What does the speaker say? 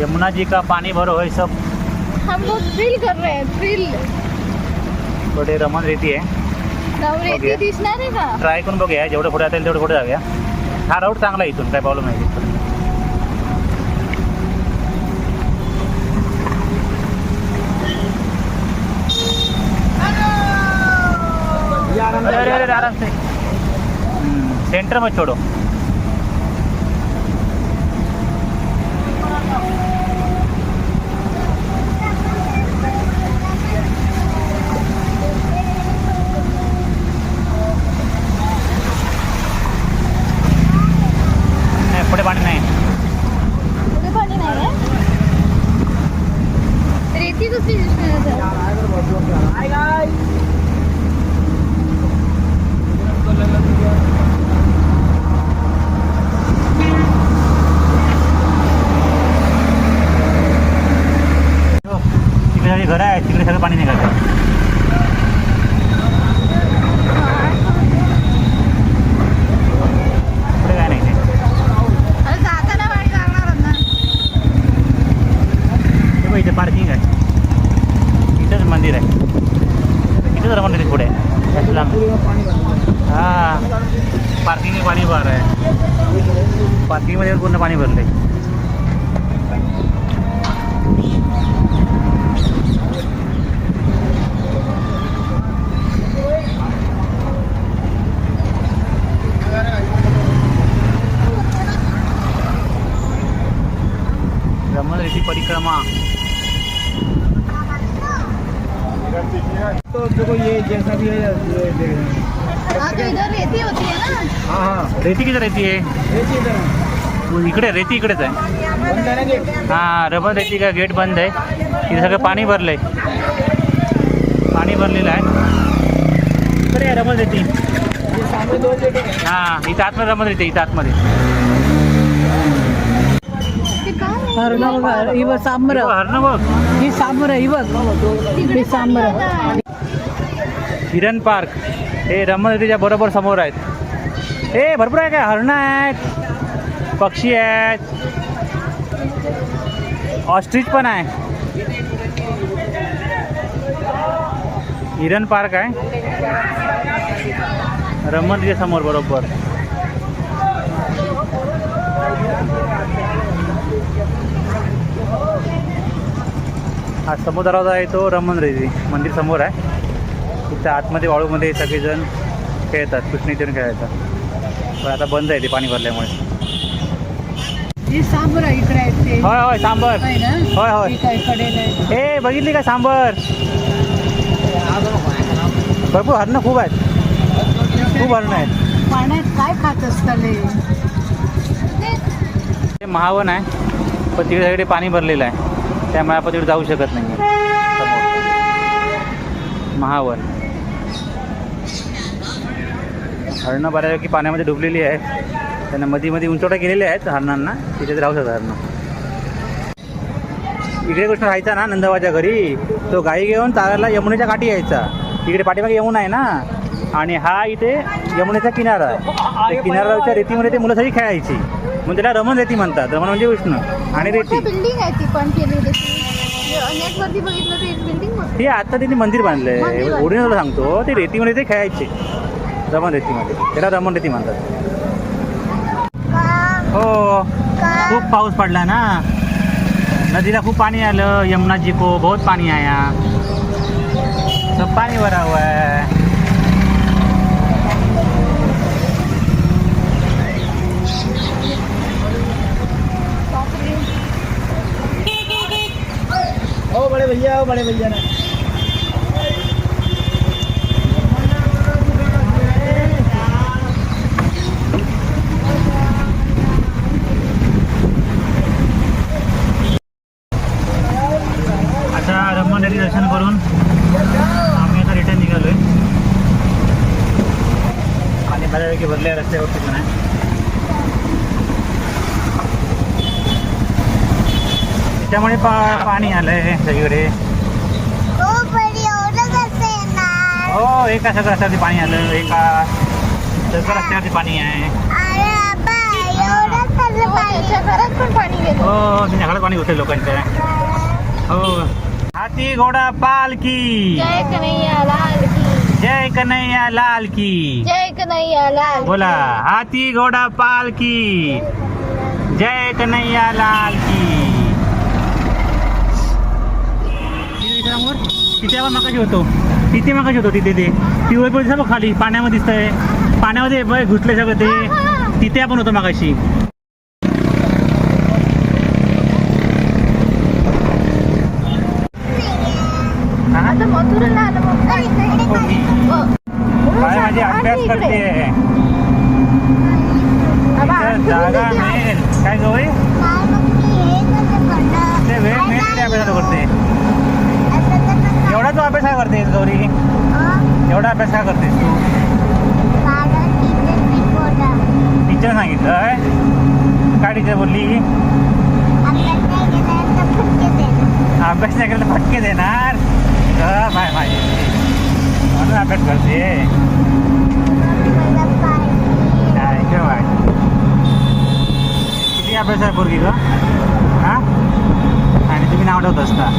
यमुना जी का पानी भरो है सब। हम लोग थ्रिल कर रहे हैं थ्रिल थोडे रमण रेती आहे Okay. दिसणार आहे का? ट्राय करून बघूया जेवढं पुढे येईल तेवढं पुढे जाऊया. हा राऊट चांगला आहे इथून काय प्रॉब्लेम नाही. अरे अरे अरे आराम से सेंटर में छोड़ो नाही पुढे पाणी नाही कुठे पाणी नाही आहे रेती दुसरी दिसणार आता. हो, आहेत तिकडे सगळं पाणी निघालं. पुढे काय नाही ते. अरे जाताना पाणी लागणार ना बघ इथे पार्किंग आहे. इथंच मंदिर आहे. इथंच रमण मंदिर पुढे. हा. पार्किंग पाणी भर आहे पार्किंगमध्ये पूर्ण पाणी भरलं आहे रमण रेती परिक्रमा. तो देखो ये जैसा भी है इधर रेती होती है ना? हाँ हाँ। रेती किती रेती है। इकडे रेती इकडेच आहे. है हा रबर रेती का गेट बंद आहे. तिथे सगळं पाणी भरलंय. पाणी भरलेलं आहे. इकडे रमण रेती. ये सामने दो गेट है हा इथं आतमध्ये रमण रेती इथं आतमध्ये. हरणं बघा सांबर हरणं बघ ही सांबर ही बघ हे सांबर. हिरन पार्क. हे रमण रेतीच्या बरोबर समोर आहेत. हे भरपूर आहे काय हरणं आहेत पक्षी आहेत. ऑस्ट्रिच पण आहे. हिरन पार्क आहे. रमण रेतीच्या समोर बरोबर. हा समुद्राचा आहे तो रमण रेती मंदिर समोर आहे. तिथं आतमध्ये वाळूमध्ये सगळेजण खेळतात कृष्णेतून खेळतात. पण आता बंद आहे ते पाणी भरल्यामुळे. होय होय सांबर. होय होय. ही बघितली का सांबर? भरपूर हरणं खूप आहेत. खूप हरणं आहेत. पाण्यात काय खात असताले हे महावन आहे पण तिकडे सगळे पाणी भरलेलं आहे. त्यामुळे आपण तिकडे जाऊ शकत नाही समोर. महावन. हरणं बऱ्यापैकी पाण्यामध्ये डुबलेली आहेत. त्यांना मध्ये मध्ये उंचवटा गेलेल्या आहेत हरणांना. तिथे राहू शकतात हरणं. इकडे कृष्ण राहायचा ना नंदवाच्या घरी. तो गाई घेऊन ताराला यमुनेच्या काठी यायचा. इकडे पाठीमागे यमुना आहे ना. आणि हा इथे यमुनेचा किनारा आहे. त्या किनाऱ्याच्या रेतीमध्ये ते मुलासाठी खेळायची. म्हणून त्याला रमण रेती म्हणतात. रमण म्हणजे विष्णू आणि रेती. बिल्डिंग आहे ती पण वरती बघितलं ते बिल्डिंग ते आता त्यांनी मंदिर बांधलंय. ओरिजिनल सांगतो ते रेतीमध्ये ते खेळायचे. रमण रेतीमध्ये. त्याला रमण रेती म्हणतात. हो. खूप पाऊस पडला ना. नदीला खूप पाणी आलं. यमुना जी को बहुत पानी आया. सब पानी भरा हुआ है बड़े भैया बड़े भैया ना। आता रमण दर्शन करून आम्ही आता रिटर्न निघालोय. आणि बऱ्यापैकी भरले आहे रस्त्यावरती पण आहे त्याच्यामुळे पा पाणी आलंय सगळीकडे. हो एका सगळं रस्त्यावरती पाणी आलं एका सगळं रस्त्यावरती पाणी आहे. हो त्यांच्या घरात पाणी हो घुसले लोकांच्या. हो. हाती घोडा पालकी जय कन्हैया लाल की. जय कन्हैया लाल की. जय कन्हैया लाल की. बोला हाती घोडा पालकी जय कन्हैया लाल की. तिथे आपण मगाशी होतो तिथे मगाशी होतो तिथे ते पिवळे पिवळे सगळं खाली पाण्यामध्ये दिसतंय पाण्यामध्ये बघ घुसले सगळं ते तिथे आपण होतो मगाशी हा? आता मथुरेला आलं मग काय हो, मी. हो. बाय माझी आणि अभ्यास इकडे. करते आबा, इथं तुम्ही जागा किती आहे? मिळेल काय गवय ते वेळ मिळेल ते अभ्यास करते एवढा तू अभ्यास काय करतेस गौरी? एवढा अभ्यास काय करतेस तू? टीचर सांगितलं काय टीचर बोलली? अभ्यास नाही केला तर फटके देणार? बाय माझी म्हणून अभ्यास करते. काय किती अभ्यास आहे पोरगी ग हा? आणि तुम्ही नाव ठेवत असता.